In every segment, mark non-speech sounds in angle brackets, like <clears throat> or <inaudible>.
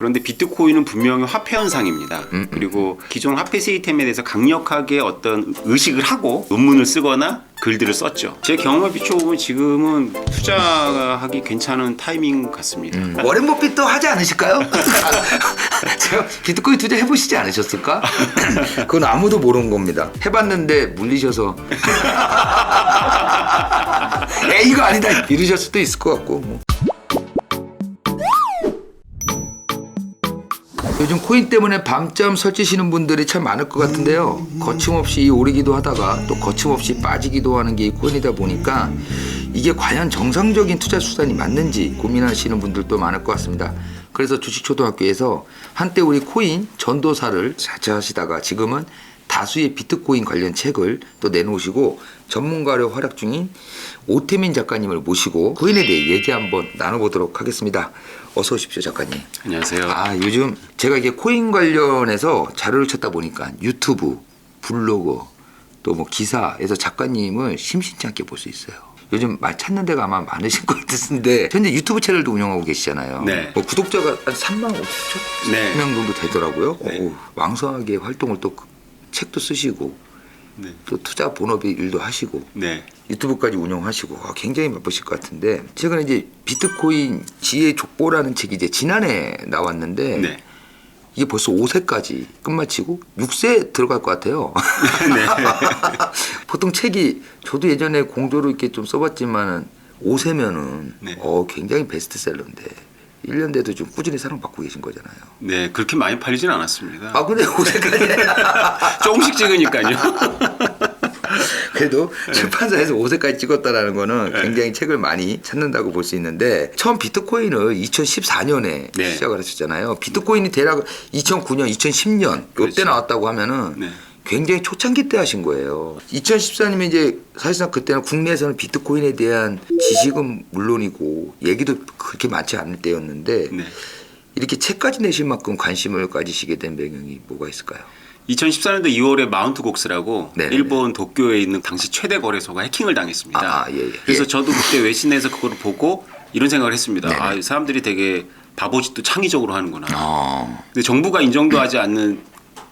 그런데 비트코인은 분명히 화폐 현상입니다. 음, 그리고 기존 화폐 시스템에 대해서 강력하게 어떤 의식을 하고 논문을 쓰거나 글들을 썼죠. 제 경험에 비춰보면 지금은 투자하기 괜찮은 타이밍 같습니다. 음. 워렌 버핏도 하지 않으실까요? <laughs> 제가 비트코인 투자 해보시지 않으셨을까? <clears throat> 그건 아무도 모르는 겁니다. 해봤는데 물리셔서 <laughs> 에이 이거 아니다 이러실 수도 있을 것 같고 뭐. 요즘 코인 때문에 밤잠 설치시는 분들이 참 많을 것 같은데요. 거침없이 오르기도 하다가 또 거침없이 빠지기도 하는 게이 코인이다 보니까 이게 과연 정상적인 투자 수단이 맞는지 고민하시는 분들도 많을 것 같습니다. 그래서 주식초등학교에서 한때 우리 코인 전도사를 자처하시다가 지금은 다수의 비트코인 관련 책을 또 내놓으시고 전문가로 활약 중인 오태민 작가님을 모시고 코인에 대해 얘기 한번 나눠보도록 하겠습니다. 어서 오십시오 작가님. 안녕하세요. 아 요즘 제가 이게 코인 관련해서 자료를 찾다 보니까 유튜브, 블로그 또 뭐 기사에서 작가님을 심심치 않게 볼 수 있어요. 요즘 말 찾는 데가 아마 많으실 <laughs> 것 같은데 현재 유튜브 채널도 운영하고 계시잖아요. 네. 뭐 구독자가 한 3만 5천 네. 명 정도 되더라고요. 네. 오, 왕성하게 활동을 또 그- 책도 쓰시고 네. 또 투자 본업의 일도 하시고 네. 유튜브까지 운영하시고 아, 굉장히 바쁘실 것 같은데 최근에 이제 비트코인 지혜 족보라는 책이 이제 지난해 나왔는데 네. 이게 벌써 5세까지 끝마치고 6세 들어갈 것 같아요. <laughs> 네. <laughs> 보통 책이 저도 예전에 공조로 이렇게 좀 써봤지만은 5세면은 네. 어 굉장히 베스트셀러인데 1년 돼도 좀 꾸준히 사랑받고 계신 거잖아요. 네. 그렇게 많이 팔리진 않았습니다. 아 근데 5세까지 <laughs> <laughs> 조금씩 찍으니까요. <laughs> 그래도 출판사에서 5세까지 찍었다라는 거는 네. 굉장히 책을 많이 찾는다고 볼 수 있는데 처음 비트코인을 2014년에 네. 시작을 하셨잖아요. 비트코인이 대략 2009년, 2010년 요때 그렇죠. 나왔다고 하면은 네. 굉장히 초창기 때 하신 거예요. 2014년이면 이제 사실상 그때는 국내에서는 비트코인에 대한 지식은 물론이고 얘기도 그렇게 많지 않을 때였는데 네. 이렇게 책까지 내실 만큼 관심을 가지시게 된 배경이 뭐가 있을까요? 2014년도 2월에 마운트 곡스라고 네네네. 일본 도쿄에 있는 당시 최대 거래소가 해킹을 당했습니다. 아, 아, 예, 예. 그래서 예. 저도 그때 외신에서 그걸 보고 이런 생각을 했습니다. 네네. 아, 이 사람들이 되게 바보짓도 창의적으로 하는구나. 어. 근데 정부가 인정도 하지 않는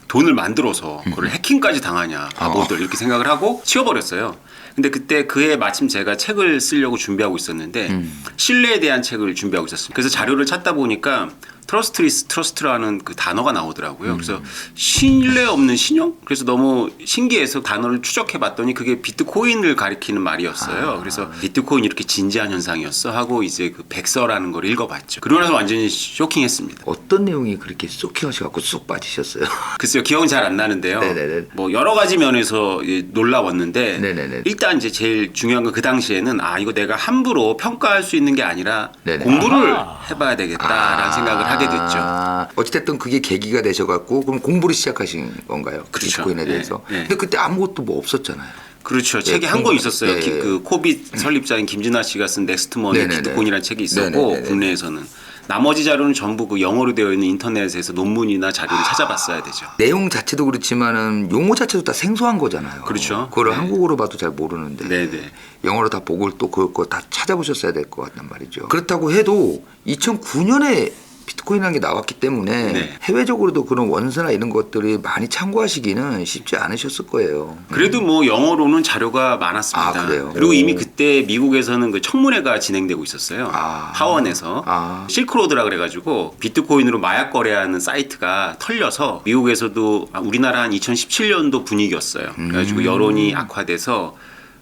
돈을 만들어서 그걸 해킹까지 당하냐 바보들 어. 이렇게 생각을 하고 치워버렸어요. 근데 그때 그해 마침 제가 책을 쓰려고 준비하고 있었는데 음. 신뢰에 대한 책을 준비하고 있었습니다. 그래서 자료를 찾다 보니까 트러스트 리스 트러스트라는 그 단어가 나오더라고요. 음. 그래서 신뢰 없는 신용? 그래서 너무 신기해서 단어를 추적해 봤더니 그게 비트코인을 가리키는 말이었어요. 아. 그래서 비트코인 이렇게 진지한 현상이었어 하고 이제 그 백서라는 걸 읽어봤죠. 그러고 나서 완전히 쇼킹했습니다. 어떤 내용이 그렇게 쏙해하셔 갖고 쏙 빠지셨어요? <laughs> 글쎄요 기억은 잘 안 나는데요. 네네네. 뭐 여러 가지 면에서 예, 놀라웠는데 네네네. 일단 이제 제일 중요한 건 그 당시에는 아 이거 내가 함부로 평가할 수 있는 게 아니라 네네. 공부를 해봐야 되겠다라는 생각을 하게 됐죠. 아, 어찌됐든 그게 계기가 되셔갖고 그럼 공부를 시작하신 건가요? 그렇죠. 비트코인에 네, 대해서. 네. 근데 그때 아무것도 뭐 없었잖아요. 그렇죠. 책이 한 공부- 권 있었어요. 예, 기- 예. 그 코빗 설립자인 김진아 씨가 쓴 넥스트머니 네네네. 비트코인이라는 책이 있었고 네네네네. 국내에서는 나머지 자료는 전부 그 영어로 되어 있는 인터넷에서 논문이나 자료를 찾아봤어야 되죠. 내용 자체도 그렇지만은 용어 자체도 다 생소한 거잖아요. 그렇죠. 그거를 네. 한국어로 봐도 잘 모르는데 네네. 영어로 다 보고 또 그거 다 찾아보셨어야 될 것 같단 말이죠. 그렇다고 해도 2009년에 비트코인이라는 게 나왔기 때문에 네. 해외적으로도 그런 원서나 이런 것들이 많이 참고하시기는 쉽지 않으셨을 거예요. 그래도 뭐 영어로는 자료가 많았습니다. 아, 그래요? 그리고 오. 이미 그때 미국에서는 그 청문회가 진행되고 있었어요. 아. 하원에서 아. 실크로드라 그래가지고 비트코인으로 마약 거래하는 사이트가 털려서 미국에서도 아, 우리나라 한 2017년도 분위기였어요. 그래가지고 음. 여론이 악화돼서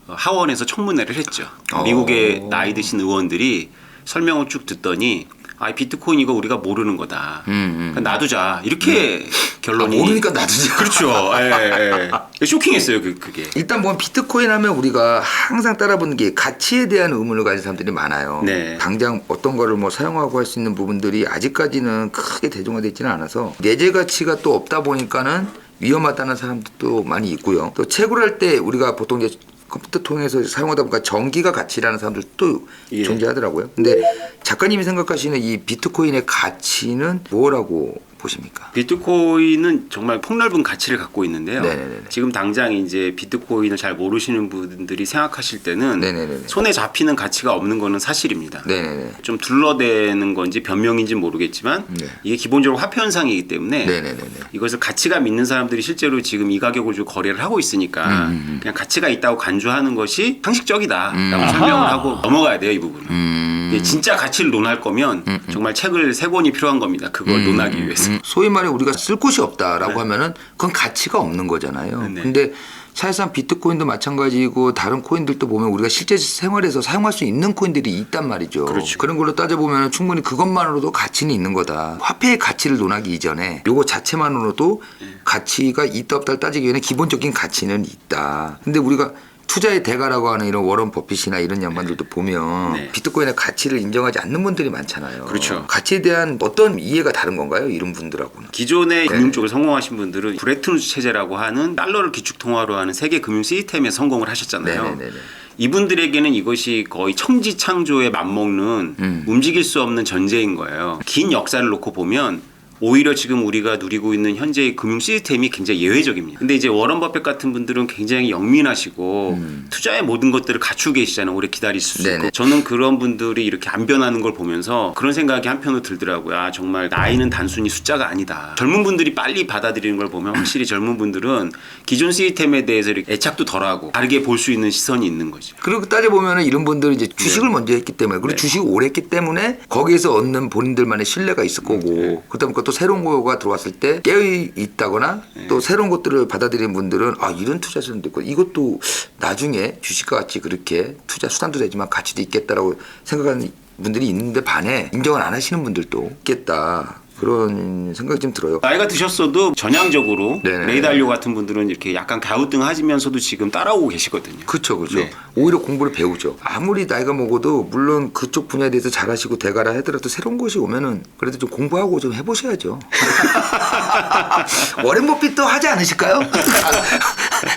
어, 하원에서 청문회를 했죠. 어. 미국의 나이 드신 의원들이 설명을 쭉 듣더니 아 비트코인 이거 우리가 모르는 거다. 음, 음. 그러니까 놔두자 이렇게 결론이 아, 모르니까 놔두자. <laughs> 그렇죠. 예, 예. 쇼킹했어요 그 그게. 일단 뭐 비트코인 하면 우리가 항상 따라붙는 게 가치에 대한 의문을 가진 사람들이 많아요. 네. 당장 어떤 거를 뭐 사용하고 할 수 있는 부분들이 아직까지는 크게 대중화되어 있지는 않아서 내재 가치가 또 없다 보니까는 위험하다는 사람들도 많이 있고요. 또 채굴 할 때 우리가 보통 이제 컴퓨터 통해서 사용하다 보니까 전기가 가치라는 사람들도 예. 존재하더라고요. 근데 작가님이 생각하시는 이 비트코인의 가치는 뭐라고 보십니까? 비트코인은 정말 폭넓은 가치를 갖고 있는데요. 네네네네. 지금 당장 이제 비트코인을 잘 모르시는 분들이 생각하실 때는 네네네네. 손에 잡히는 가치가 없는 거는 사실입니다. 네네네. 좀 둘러대는 건지 변명인지 모르겠지만 네. 이게 기본적으로 화폐 현상이기 때문에 네네네네. 이것을 가치가 믿는 사람들이 실제로 지금 이 가격을 주고 거래를 하고 있으니까 음, 그냥 가치가 있다고 간주하는 것이 상식적이다라고 설명을 하고 넘어가야 돼요 이 부분은. 음. 진짜 가치를 논할 거면 정말 책을 세 권이 필요한 겁니다. 그걸 논하기 위해서. 음, 소위 말해 우리가 쓸 곳이 없다라고 하면은 그건 가치가 없는 거잖아요. 네. 근데 사실상 비트코인도 마찬가지고 다른 코인들도 보면 우리가 실제 생활에서 사용할 수 있는 코인들이 있단 말이죠. 그렇죠. 런 걸로 따져보면 충분히 그것만으로도 가치는 있는 거다. 화폐의 가치를 논하기 이전에 요거 자체만으로도 네. 가치가 있다 없다를 따지기 위해 기본적인 가치는 있다. 근데 우리가 투자의 대가라고 하는 이런 워런 버핏이나 이런 양반들도 보면 네. 비트코인의 가치를 인정하지 않는 분들이 많잖아요. 그렇죠. 가치에 대한 어떤 이해가 다른 건가요? 이런 분들하고는. 기존의 네. 금융 쪽을 성공하신 분들은 브레튼우즈 체제라고 하는 달러를 기축 통화로 하는 세계 금융 시스템에 성공을 하셨잖아요. 네네네네. 이분들에게는 이것이 거의 청지 창조에 맞먹는 음. 움직일 수 없는 전제인 거예요. 긴 역사를 놓고 보면 오히려 지금 우리가 누리고 있는 현재의 금융 시스템이 굉장히 예외적입니다. 근데 이제 워런 버핏 같은 분들은 굉장히 영민하시고 투자의 모든 것들을 갖추고 계시잖아요. 오래 기다릴 수 음. 있고. 저는 그런 분들이 이렇게 안 변하는 걸 보면서 그런 생각이 한편으로 들더라고요. 아, 정말 나이는 단순히 숫자가 아니다. 젊은 분들이 빨리 받아들이는 걸 보면 확실히 젊은 분들은 기존 시스템에 대해서 이렇게 애착도 덜하고 다르게 볼 수 있는 시선이 있는 거죠. 그리고 따져보면 이런 분들은 이제 주식을 먼저 했기 때문에 그리고 네. 주식을 오래 했기 때문에 거기에서 얻는 본인들만의 신뢰가 있을 거고 네. 그다음에 또 새로운 거가 들어왔을 때 깨어 있다거나 네. 또 새로운 것들을 받아들이는 분들은 아 이런 투자 수단도 있고 이것도 나중에 주식과 같이 그렇게 투자 수단도 되지만 가치도 있겠다라고 생각하는 분들이 있는데 반해 인정을 안 하시는 분들도 있겠다 그런 생각이 좀 들어요. 나이가 드셨어도 전향적으로 네네. 레이달료 같은 분들은 이렇게 약간 갸우뚱하시면서도 지금 따라오고 계시거든요. 그렇죠, 그렇죠. 네. 오히려 공부를 배우죠. 아무리 나이가 먹어도 물론 그쪽 분야에 대해서 잘하시고 대가라 하더라도 새로운 곳이 오면은 그래도 좀 공부하고 좀 해보셔야죠. <laughs> 워렌 버핏도 하지 않으실까요? <laughs>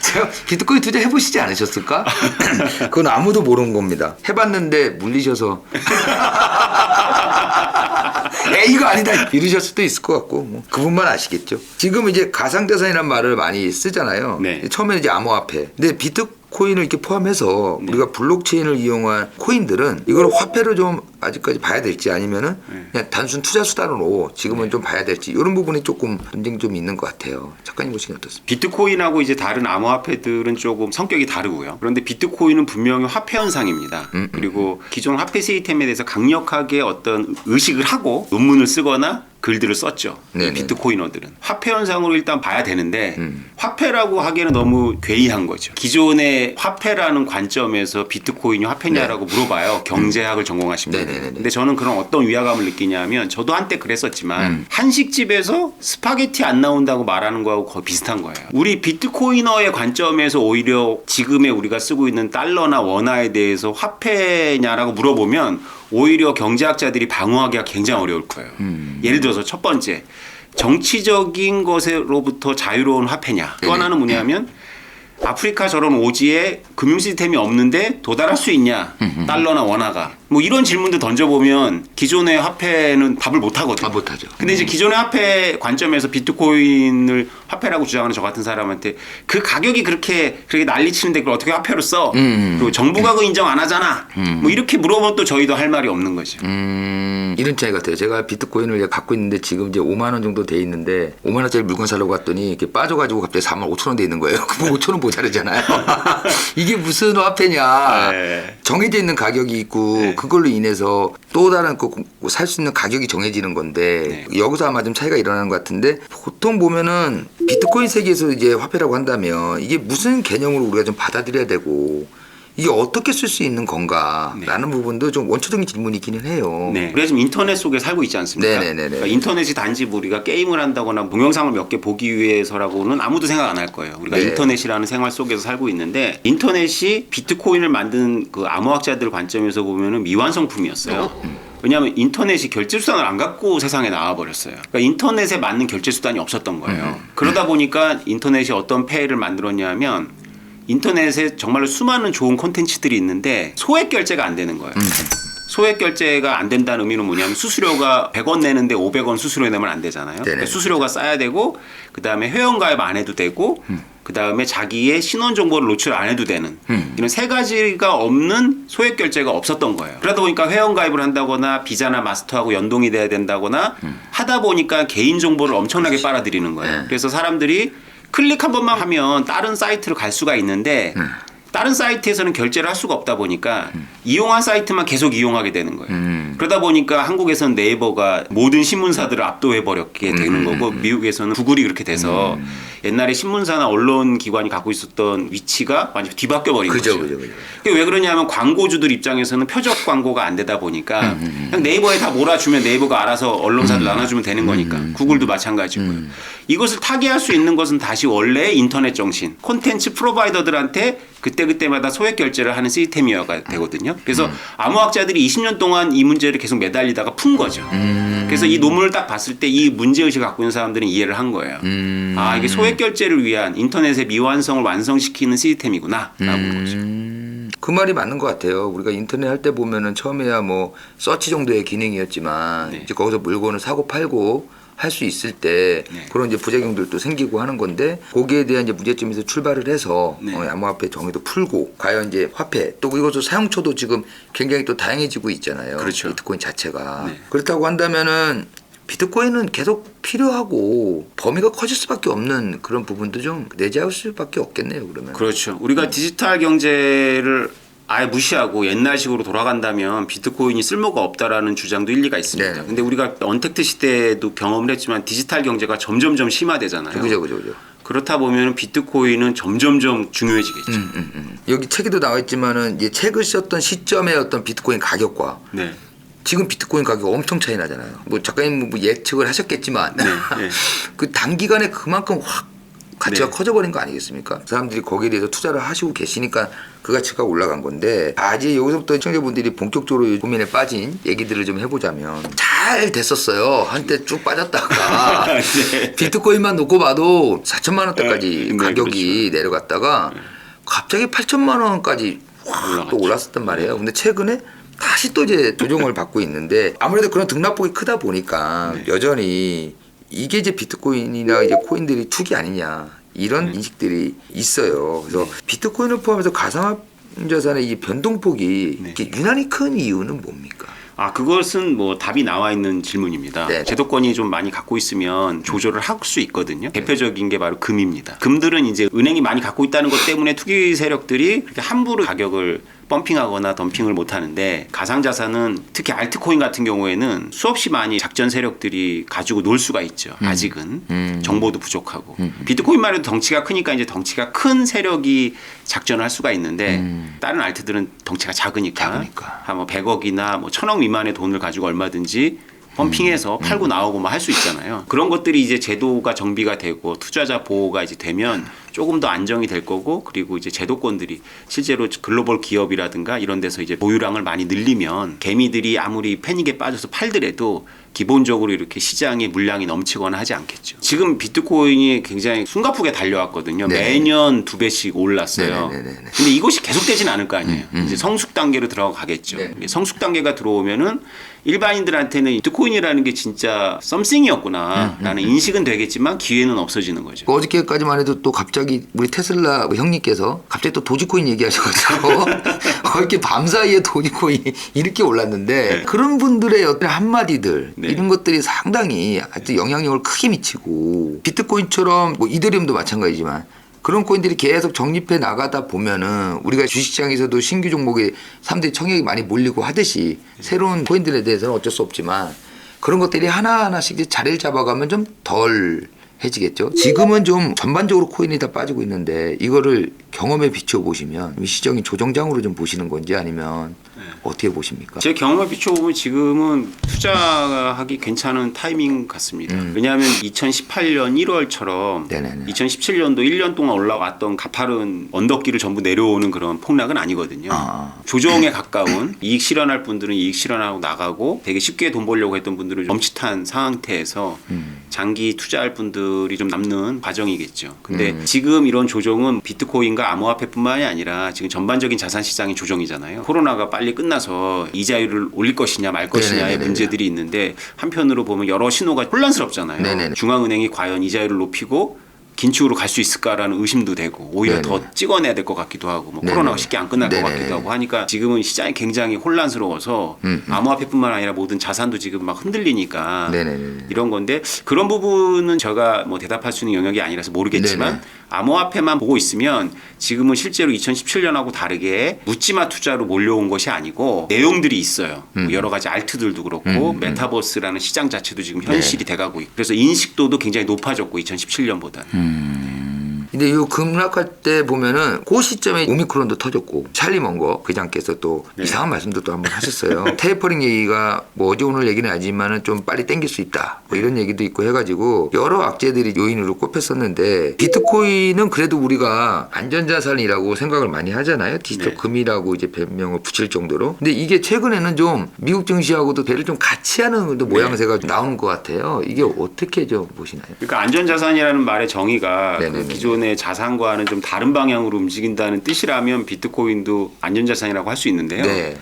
제가 비트코인 투자 해보시지 않으셨을까? 그건 아무도 모르는 겁니다. 해봤는데 물리셔서. <laughs> 에이 이거 아니다 이러실 수도 있을 것 같고 뭐 그분만 아시겠죠. 지금 이제 가상자산이라는 말을 많이 쓰잖아요. 네. 처음에는 이제 암호화폐. 근데 비트 코인을 이렇게 포함해서 네. 우리가 블록체인을 이용한 코인들은 이걸 화폐로 좀 아직까지 봐야 될지 아니면은 네. 그냥 단순 투자 수단으로 지금은 좀 봐야 될지 이런 부분이 조금 논쟁이 좀 있는 것 같아요. 작가님 보시기엔 어떻습니까? 비트코인하고 이제 다른 암호화폐들은 조금 성격이 다르고요. 그런데 비트코인은 분명히 화폐 현상입니다. 음, 그리고 기존 화폐 시스템에 대해서 강력하게 어떤 의식을 하고 논문을 쓰거나 글들을 썼죠. 네네. 비트코이너들은 화폐 현상으로 일단 봐야 되는데 음. 화폐라고 하기에는 너무 괴이한 거죠. 기존의 화폐라는 관점에서 비트코인이 화폐냐라고 물어봐요. 경제학을 전공하신 분들. 네. 근데 저는 그런 어떤 위화감을 느끼냐면 저도 한때 그랬었지만 음. 한식집에서 스파게티 안 나온다고 말하는 거하고 거의 비슷한 거예요. 우리 비트코이너의 관점에서 오히려 지금의 우리가 쓰고 있는 달러나 원화에 대해서 화폐냐라고 물어보면 오히려 경제학자들이 방어하기가 굉장히 어려울 거예요. 음. 예를 들어서 첫 번째 정치적인 것으로부터 자유로운 화폐냐. 또. 하나는 뭐냐면 아프리카 저런 오지에 금융 시스템이 없는데 도달할 수 있냐 달러나 원화가 뭐 이런 질문도 던져보면 기존의 화폐는 답을 못 하거든요. 아, 못하죠. 근데 이제 기존의 화폐 관점에서 비트코인을 화폐라고 주장하는 저 같은 사람한테 그 가격이 그렇게 그렇게 난리치는데 그걸 어떻게 화폐로 써? 음. 그리고 정부가 그 인정 안 하잖아. 뭐 이렇게 물어보면 또 저희도 할 말이 없는 거죠. 음, 이런 차이 같아요. 제가 비트코인을 갖고 있는데 지금 이제 5만 원 정도 돼 있는데 5만 원짜리 물건 사려고 갔더니 이렇게 빠져가지고 갑자기 4만 5천 원 돼 있는 거예요. <laughs> 그럼 5천 원 모자르잖아요. <laughs> 이게 무슨 화폐냐? 네. 정해져 있는 가격이 있고 네. 그걸로 인해서 또 다른 그살수 있는 가격이 정해지는 건데 네. 여기서 아마 좀 차이가 일어나는 것 같은데 보통 보면은 비트코인 세계에서 이제 화폐라고 한다면 이게 무슨 개념으로 우리가 좀 받아들여야 되고 이게 어떻게 쓸 수 있는 건가라는 부분도 좀 원초적인 질문이기는 해요. 네. 우리가 지금 인터넷 속에 살고 있지 않습니까? 네네네네. 그러니까 인터넷이 단지 뭐 우리가 게임을 한다거나 동영상을 몇 개 보기 위해서라고는 아무도 생각 안 할 거예요. 우리가 네. 인터넷이라는 생활 속에서 살고 있는데 인터넷이 비트코인을 만든 그 암호학자들 관점에서 보면은 미완성품이었어요. 왜냐하면 인터넷이 결제 수단을 안 갖고 세상에 나와 버렸어요. 그러니까 인터넷에 맞는 결제 수단이 없었던 거예요. 그러다 보니까 인터넷이 어떤 폐해를 만들었냐면 인터넷에 정말로 수많은 좋은 콘텐츠들이 있는데 소액 결제가 안 되는 거예요. 소액 결제가 안 된다는 의미는 뭐냐면 수수료가 100원 내는데 500원 수수료 내면 안 되잖아요. 그러니까 수수료가 쌓여야 되고 그다음에 회원 가입 안 해도 되고 그다음에 자기의 신원 정보를 노출 안 해도 되는 이런 세 가지가 없는 소액 결제가 없었던 거예요. 그러다 보니까 회원 가입을 한다거나 비자나 마스터하고 연동이 돼야 된다거나 하다 보니까 개인 정보를 엄청나게 빨아들이는 거예요. 그래서 사람들이 클릭 한 번만 하면 다른 사이트로 갈 수가 있는데 다른 사이트에서는 결제를 할 수가 없다 보니까 이용한 사이트만 계속 이용하게 되는 거예요. 음. 그러다 보니까 한국에서는 네이버가 모든 신문사들을 압도해 버렸게 되는 거고 미국에서는 구글이 그렇게 돼서 옛날에 신문사나 언론 기관이 갖고 있었던 위치가 완전 뒤바뀌어 버린 그죠, 거죠. 그죠, 그죠. 그게 왜 그러냐면 광고주들 입장에서는 표적 광고가 안 되다 보니까 음, 그냥 네이버에 다 몰아주면 네이버가 알아서 언론사들 나눠주면 되는 음, 거니까 구글도 마찬가지고요. 이것을 타개할 수 있는 것은 다시 원래 인터넷 정신, 콘텐츠 프로바이더들한테 그때그때마다 소액 결제를 하는 시스템이어야 되거든요. 그래서 암호학자들이 20년 동안 이 문제를 계속 매달리다가 푼 거죠. 그래서 이 논문을 딱 봤을 때 이 문제의식을 갖고 있는 사람들은 이해를 한 거예요. 아, 이게 소액 결제를 위한 인터넷의 미완성을 완성시키는 시스템이구나. 라고 본 거죠. 음, 그 말이 맞는 것 같아요. 우리가 인터넷 할 때 보면은 처음에야 뭐 서치 정도의 기능이었지만 네. 이제 거기서 물건을 사고 팔고 할 수 있을 때 네. 그런 이제 부작용들도 생기고 하는 건데 거기에 대한 이제 문제점에서 출발을 해서 네. 어, 암호화폐 정의도 풀고 과연 이제 화폐 또 이것도 사용처도 지금 굉장히 또 다양해지고 있잖아요. 그렇죠. 비트코인 자체가 네. 그렇다고 한다면은 비트코인은 계속 필요하고 범위가 커질 수밖에 없는 그런 부분도 좀 내재할 수밖에 없겠네요. 그러면. 그렇죠. 우리가 디지털 경제를 아예 무시하고 옛날식으로 돌아간다면 비트코인이 쓸모가 없다라는 주장도 일리가 있습니다. 네. 근데 우리가 언택트 시대에도 경험을 했지만 디지털 경제가 점점점 심화되잖아요. 그죠, 그죠, 그죠. 그렇다 보면 비트코인은 점점점 중요해지겠죠. 음, 여기 책에도 나와 있지만은 이제 책을 썼던 시점의 어떤 비트코인 가격과 네. 지금 비트코인 가격 엄청 차이 나잖아요. 뭐 작가님 뭐 예측을 하셨겠지만 네, <laughs> 네. 그 단기간에 그만큼 확 가치가 네. 커져버린 거 아니겠습니까? 사람들이 거기에 대해서 투자를 하시고 계시니까 그 가치가 올라간 건데 아 이제 여기서부터 시청자분들이 본격적으로 고민에 빠진 얘기들을 좀 해보자면 잘 됐었어요. 한때 쭉 빠졌다가 <laughs> 네. 비트코인만 놓고 봐도 4천만 원대까지 네, 네, 가격이 내려갔다가 갑자기 8천만 원까지 확. 또 올랐었단 말이에요. 근데 최근에 다시 또 이제 조정을 받고 있는데 아무래도 그런 등락폭이 크다 보니까 네. 여전히 이게 이제 비트코인이나 이제 코인들이 투기 아니냐 이런 네. 인식들이 있어요. 그래서 비트코인을 포함해서 가상화자산의 이 변동폭이 네. 이렇게 유난히 큰 이유는 뭡니까? 아 그것은 뭐 답이 나와 있는 질문입니다. 네. 제도권이 좀 많이 갖고 있으면 조절을 할 수 있거든요. 대표적인 게 바로 금입니다. 금들은 이제 은행이 많이 갖고 있다는 것 때문에 투기 세력들이 그렇게 함부로 가격을 펌핑하거나 덤핑을 못 하는데 가상자산은 특히 알트코인 같은 경우에는 수없이 많이 작전 세력들이 가지고 놀 수가 있죠. 아직은 음. 정보도 부족하고 비트코인만 해도 덩치가 크니까 이제 덩치가 큰 세력이 작전을 할 수가 있는데 다른 알트들은 덩치가 작으니까, 작으니까. 한뭐 100억이나 뭐 1000억 미만의 돈을 가지고 얼마든지 펌핑해서 팔고 나오고 뭐할수 있잖아요. 그런 것들이 이제 제도가 정비가 되고 투자자 보호가 이제 되면 조금 더 안정이 될 거고 그리고 이제 제도권들이 실제로 글로벌 기업이라든가 이런 데서 이제 보유량을 많이 늘리면 개미들이 아무리 패닉에 빠져서 팔더라도 기본적으로 이렇게 시장에 물량이 넘치거나 하지 않겠죠. 지금 비트코인이 굉장히 숨가쁘게 달려왔거든요. 네. 매년 두 배씩 올랐어요. 네 네 네 네. 근데 이것이 계속되지는 않을 거 아니에요. 이제 성숙 단계로 들어가겠죠. 네. 성숙 단계가 들어오면은 일반인들한테는 비트코인이라는 게 진짜 썸씽이었구나라는 인식은 되겠지만 기회는 없어지는 거죠. 그 어저께까지만 해도 또 갑자기 우리 테슬라 뭐 형님께서 갑자기 또 도지코인 얘기하셔가지고 <laughs> 이렇게 밤 사이에 도지코인이 <laughs> 이렇게 올랐는데 네. 그런 분들의 어떤 한마디들 네. 이런 것들이 상당히 하여튼 영향력을 크게 미치고 비트코인처럼 뭐 이더리움도 마찬가지지만 그런 코인들이 계속 적립해 나가다 보면은 우리가 주식시장에서도 신규 종목에 사람들이 청약이 많이 몰리고 하듯이 새로운 코인들에 대해서는 어쩔 수 없지만 그런 것들이 하나하나씩 이제 자리를 잡아가면 좀 덜 해지겠죠. 지금은 좀 전반적으로 코인이 다 빠지고 있는데 이거를 경험에 비춰 보시면 이 시장이 조정장으로 좀 보시는 건지 아니면 어떻게 보십니까? 제 경험에 비춰보면 지금은 투자하기 괜찮은 타이밍 같습니다. 음. 왜냐하면 2018년 1월처럼 네네네. 2017년도 1년 동안 올라왔던 가파른 언덕길을 전부 내려오는 그런 폭락은 아니거든요. 아. 조정에 가까운 <clears throat> 이익 실현할 분들은 이익 실현하고 나가고 되게 쉽게 돈 벌려고 했던 분들은 멈칫한 상태에서 음. 장기 투자할 분들이 좀 남는 과정이겠죠. 근데 음. 지금 이런 조정은 비트코인과 암호화폐뿐만이 아니라 지금 전반적인 자산 시장의 조정이잖아요. 코로나가 빨리 끝나서 이자율을 올릴 것이냐 말 것이냐의 네네네네. 문제들이 있는데 한편으로 보면 여러 신호가 혼란스럽잖아요. 네네네. 중앙은행이 과연 이자율을 높이고 긴축으로 갈 수 있을까라는 의심도 되고 오히려 네네. 더 찍어내야 될 것 같기도 하고 뭐 네네. 코로나가 쉽게 안 끝날 것 네네. 같기도 하고 하니까 지금은 시장이 굉장히 혼란스러워서 음, 음. 암호화폐뿐만 아니라 모든 자산도 지금 막 흔들리니까 네네네. 이런 건데 그런 부분은 제가 뭐 대답할 수 있는 영역이 아니라서 모르겠지만 네네. 암호화폐만 보고 있으면 지금은 실제로 2017년하고 다르게 묻지마 투자로 몰려온 것이 아니고 내용들이 있어요. 뭐 여러 가지 알트들도 그렇고 음, 음. 메타버스라는 시장 자체도 지금 현실이 돼가고 있고 그래서 인식도도 굉장히 높아졌고 2017년보다. Mm. 근데 이 급락할 때 보면은 그 시점에 오미크론도 터졌고 찰리 먼거 회장께서 또 네. 이상한 말씀도 또 한번 하셨어요. <laughs> 테이퍼링 얘기가 뭐 어제 오늘 얘기는 아니지만은 좀 빨리 땡길 수 있다. 뭐 이런 얘기도 있고 해가지고 여러 악재들이 요인으로 꼽혔었는데 비트코인은 그래도 우리가 안전자산이라고 생각을 많이 하잖아요. 디지털 네. 금이라고 이제 별명을 붙일 정도로. 근데 이게 최근에는 좀 미국 증시하고도 배를 좀 같이 하는 모양새가 나오는 것 같아요. 이게 어떻게 좀 보시나요? 그러니까 안전자산이라는 말의 정의가. 그 기존의 자산과는 좀 다른 방향으로 움직인다는 뜻이라면 비트코인도 안전자산이라고 할 수 있는데요. 네.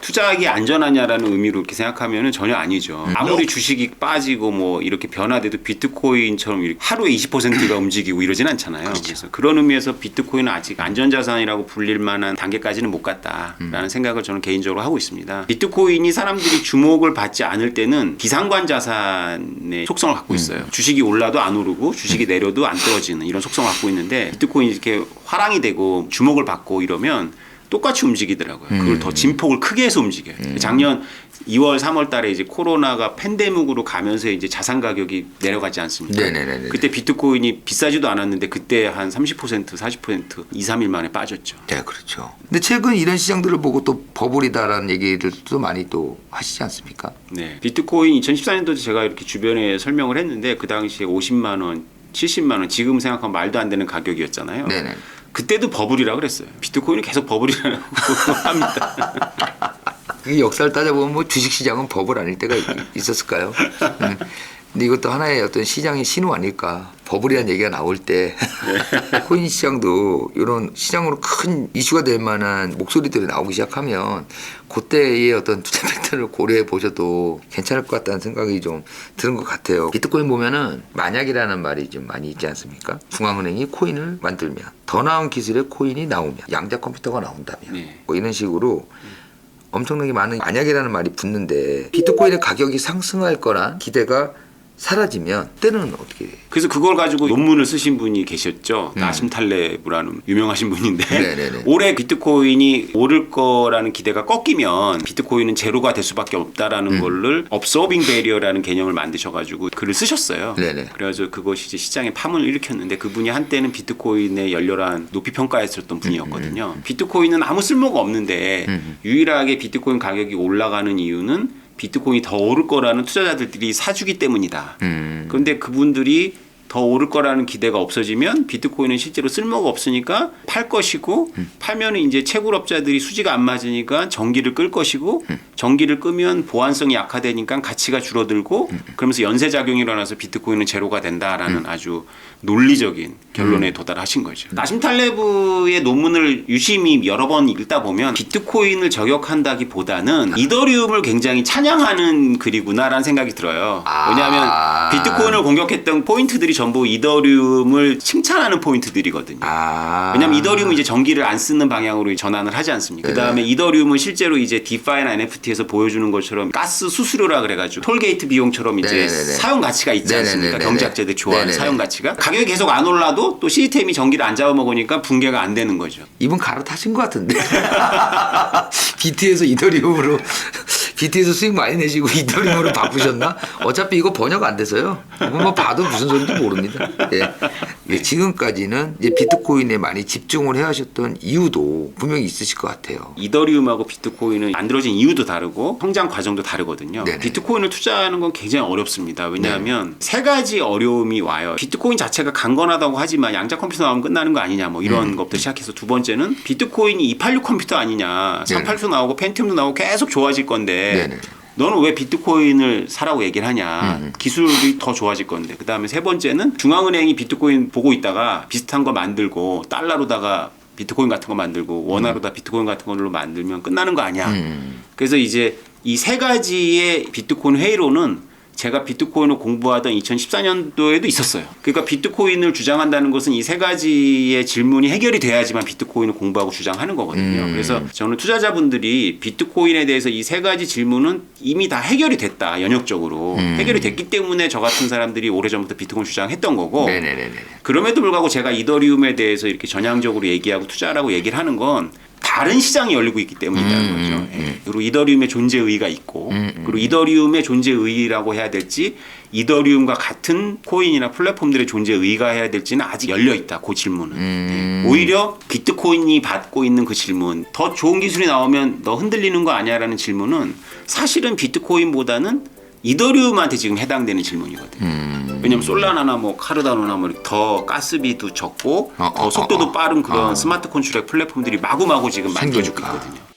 투자하기 안전하냐라는 의미로 이렇게 생각하면 전혀 아니죠. 음. 아무리 주식이 빠지고 뭐 이렇게 변화돼도 비트코인처럼 이렇게 하루에 20%가 움직이고 이러진 않잖아요. 그렇죠. 그래서 그런 의미에서 비트코인은 아직 안전자산이라고 불릴 만한 단계까지는 못 갔다라는 음. 생각을 저는 개인적으로 하고 있습니다. 비트코인이 사람들이 주목을 받지 않을 때는 비상관 자산의 속성을 갖고 있어요. 주식이 올라도 안 오르고 주식이 내려도 안 떨어지는 이런 속성을 갖고 있는데 비트코인이 이렇게 화랑이 되고 주목을 받고 이러면 똑같이 움직이더라고요. 그걸 더 진폭을 크게 해서 움직여요. 작년 2월, 3월 달에 이제 코로나가 팬데믹으로 가면서 이제 자산 가격이 내려가지 않습니까? 네네네네. 그때 비트코인이 비싸지도 않았는데 그때 한 30%, 40% 2, 3일 만에 빠졌죠. 네, 그렇죠. 근데 최근 이런 시장들을 보고 또 버블이다라는 얘기들도 많이 또 하시지 않습니까? 네. 비트코인 2014년도에 제가 이렇게 주변에 설명을 했는데 그 당시에 50만 원, 70만 원 지금 생각하면 말도 안 되는 가격이었잖아요. 네네. 그때도 버블이라 그랬어요. 비트코인은 계속 버블이라고 <laughs> 합니다. 그 역사를 따져보면 뭐 주식시장은 버블 아닐 때가 이- 있었을까요? 음. 근데 이것도 하나의 어떤 시장의 신호 아닐까. 버블이라는 얘기가 나올 때 <laughs> 코인 시장도 이런 시장으로 큰 이슈가 될 만한 목소리들이 나오기 시작하면 그때의 어떤 투자 패턴을 고려해 보셔도 괜찮을 것 같다는 생각이 좀 드는 것 같아요. 비트코인 보면은 만약이라는 말이 좀 많이 있지 않습니까? 중앙은행이 코인을 만들면 더 나은 기술의 코인이 나오면 양자 컴퓨터가 나온다면 네. 뭐 이런 식으로 엄청나게 많은 만약이라는 말이 붙는데 비트코인의 가격이 상승할 거란 기대가 사라지면 때는 어떻게 돼요? 그래서 그걸 가지고 논문을 쓰신 분이 계셨죠. 나심 탈레브라는 유명하신 분인데 음. 네네네. 올해 비트코인이 오를 거라는 기대가 꺾이면 비트코인은 제로가 될 수밖에 없다라는 음. 거를 업서빙 베리어라는 개념을 만드셔 가지고 글을 쓰셨어요. 네네. 그래가지고 그것이 이제 시장에 파문을 일으켰는데 그분이 한때는 비트코인의 열렬한 높이 평가했었던 분이었거든요. 비트코인은 아무 쓸모가 없는데 음. 유일하게 비트코인 가격이 올라가는 이유는 비트코인이 더 오를 거라는 투자자들이 사주기 때문이다. 음. 그런데 그분들이 더 오를 거라는 기대가 없어지면 비트코인은 실제로 쓸모가 없으니까 팔 것이고 팔면은 이제 채굴업자들이 수지가 안 맞으니까 전기를 끌 것이고 전기를 끄면 보안성이 약화되니까 가치가 줄어들고 그러면서 연쇄 작용이 일어나서 비트코인은 제로가 된다라는 아주 논리적인 결론에 도달하신 거죠. 나심 탈레브의 논문을 유심히 여러 번 읽다 보면 비트코인을 저격한다기보다는 이더리움을 굉장히 찬양하는 글이구나라는 생각이 들어요. 아. 왜냐하면 비트코인을 공격했던 포인트들이 전부 이더리움을 칭찬하는 포인트들이거든요. 아. 왜냐면 이더리움은 이제 전기를 안 쓰는 방향으로 전환을 하지 않습니까? 네네. 그다음에 이더리움은 실제로 이제 디파이나 NFT에서 보여주는 것처럼 가스 수수료라 그래가지고 톨게이트 비용처럼 이제 네네네. 사용 가치가 있지 않습니까? 네네네네. 경제학자들이 좋아하는 네네네. 사용 가치가 가격이 계속 안 올라도 또 시스템이 전기를 안 잡아먹으니까 붕괴가 안 되는 거죠. 이분 갈아타신 것 같은데. <laughs> 비트에서 이더리움으로 비트에서 수익 많이 내시고 <laughs> 이더리움으로 바꾸셨나? 어차피 이거 번역 안 돼서요. 뭐 봐도 무슨 소리인지 모릅니다. 예. 예, 지금까지는 이제 비트코인에 많이 집중을 해 하셨던 이유도 분명히 있으실 것 같아요. 이더리움하고 비트코인은 만들어진 이유도 다르고 성장 과정도 다르거든요. 네네. 비트코인을 투자하는 건 굉장히 어렵습니다. 왜냐하면 세 가지 어려움이 와요. 비트코인 자체가 강건하다고 하지만 양자 컴퓨터 나오면 끝나는 거 아니냐 뭐 이런 것부터 시작해서 두 번째는 비트코인이 286 컴퓨터 아니냐. 네네. 382 나오고 펜티움도 나오고 계속 좋아질 건데 네네. 너는 왜 비트코인을 사라고 얘기를 하냐? 기술이 더 좋아질 건데. 그 다음에 세 번째는 중앙은행이 비트코인 보고 있다가 비슷한 거 만들고 달러로다가 비트코인 같은 거 만들고 원화로다 비트코인 같은 걸로 만들면 끝나는 거 아니야? 음. 그래서 이제 이 세 가지의 비트코인 회의로는 제가 비트코인을 공부하던 2014년도에도 있었어요. 그러니까 비트코인을 주장한다는 것은 이 세 가지의 질문이 해결이 돼야지만 비트코인을 공부하고 주장하는 거거든요. 음. 그래서 저는 투자자분들이 비트코인에 대해서 이 세 가지 질문은 이미 다 해결이 됐다. 연역적으로 음. 해결이 됐기 때문에 저 같은 사람들이 오래전부터 비트코인 주장했던 거고 네네네네. 그럼에도 불구하고 제가 이더리움에 대해서 이렇게 전향적으로 얘기하고 투자하라고 얘기를 하는 건 다른 시장이 열리고 있기 때문이라는 음, 거죠. 음, 예. 그리고 이더리움의 존재 의의가 있고 음, 음. 그리고 이더리움의 존재 의의라고 해야 될지 이더리움과 같은 코인이나 플랫폼들의 존재 의의가 해야 될지는 아직 열려 있다. 그 질문은. 음. 예. 오히려 비트코인이 받고 있는 그 질문 더 좋은 기술이 나오면 너 흔들리는 거 아니야라는 질문은 사실은 비트코인보다는 이더리움한테 지금 해당되는 질문이거든요. 음. 왜냐면 솔라나나 뭐 카르다노나 뭐 더 가스비도 적고 어, 더 어, 속도도 어, 어. 빠른 그런 어. 스마트 컨트랙 플랫폼들이 마구마구 지금 만들어지고 생기니까. 있거든요.